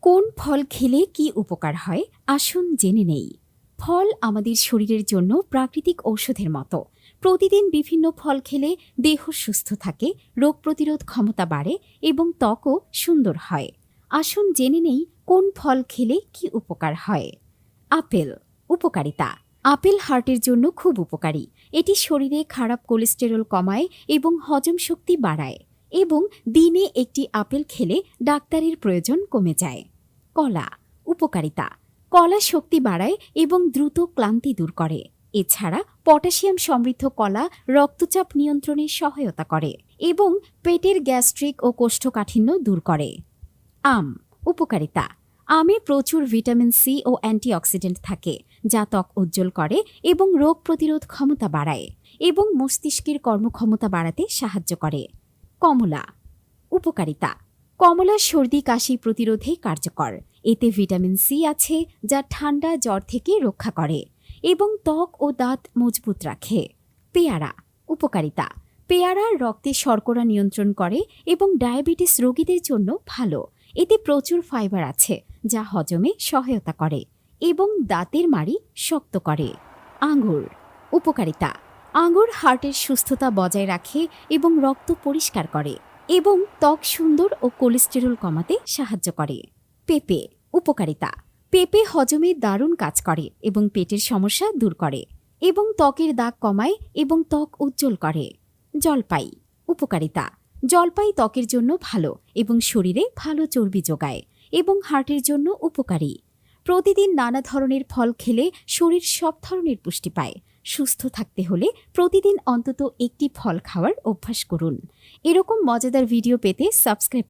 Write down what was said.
কোন ফল খেলে কি উপকার হয়? আসুন জেনে নেই। ফল আমাদের শরীরের জন্য প্রাকৃতিক ঔষধের মতো। প্রতিদিন বিভিন্ন ফল খেলে দেহ সুস্থ থাকে, রোগ প্রতিরোধ ক্ষমতা বাড়ে এবং ত্বকও সুন্দর হয়। আসুন জেনে নেই কোন ফল খেলে কি উপকার হয়। আপেল, উপকারিতা। আপেল হার্টের জন্য খুব উপকারী। এটি শরীরে খারাপ কোলেস্টেরল কমায় এবং হজম শক্তি বাড়ায়। এবং দিনে একটি আপেল খেলে ডাক্তারের প্রয়োজন কমে যায়। কলা, উপকারিতা। কলা শক্তি বাড়ায় এবং দ্রুত ক্লান্তি দূর করে। এছাড়া পটাশিয়াম সমৃদ্ধ কলা রক্তচাপ নিয়ন্ত্রণে সহায়তা করে এবং পেটের গ্যাস্ট্রিক ও কোষ্ঠকাঠিন্য দূর করে। আম, উপকারিতা। আমে প্রচুর ভিটামিন সি ও অ্যান্টিঅক্সিডেন্ট থাকে, যা ত্বক উজ্জ্বল করে এবং রোগ প্রতিরোধ ক্ষমতা বাড়ায় এবং মস্তিষ্কের কর্মক্ষমতা বাড়াতে সাহায্য করে। কমলা। উপকারিতা, কমলা সর্দি কাশি প্রতিরোধে কার্যকর। এতে ভিটামিন সি আছে যা ঠান্ডা জ্বর থেকে রক্ষা করে এবং ত্বক ও দাঁত মজবুত রাখে। পেয়ারা, উপকারিতা, পেয়ারা রক্তে শর্করা নিয়ন্ত্রণ করে এবং ডায়াবেটিস রোগীদের জন্য ভালো। এতে প্রচুর ফাইবার আছে যা হজমে সহায়তা করে এবং দাঁতের মাড়ি শক্ত করে। আঙুর, উপকারিতা আঙ্গুর হার্টের সুস্থতা বজায় রাখে এবং রক্ত পরিষ্কার করে এবং ত্বক সুন্দর ও কোলেস্টেরল কমাতে সাহায্য করে। পেঁপে, উপকারিতা। পেঁপে হজমে দারুণ কাজ করে এবং পেটের সমস্যা দূর করে এবং ত্বকের দাগ কমায় এবং ত্বক উজ্জ্বল করে। জলপাই, উপকারিতা। জলপাই ত্বকের জন্য ভালো এবং শরীরে ভালো চর্বি যোগায় এবং হার্টের জন্য উপকারী। প্রতিদিন নানা ধরনের ফল খেলে শরীর সব ধরনের পুষ্টি পায়। সুস্থ থাকতে হলে প্রতিদিন অন্তত একটি ফল খাওয়ার অভ্যাস করুন। এরকম মজাদার ভিডিও পেতে সাবস্ক্রাইব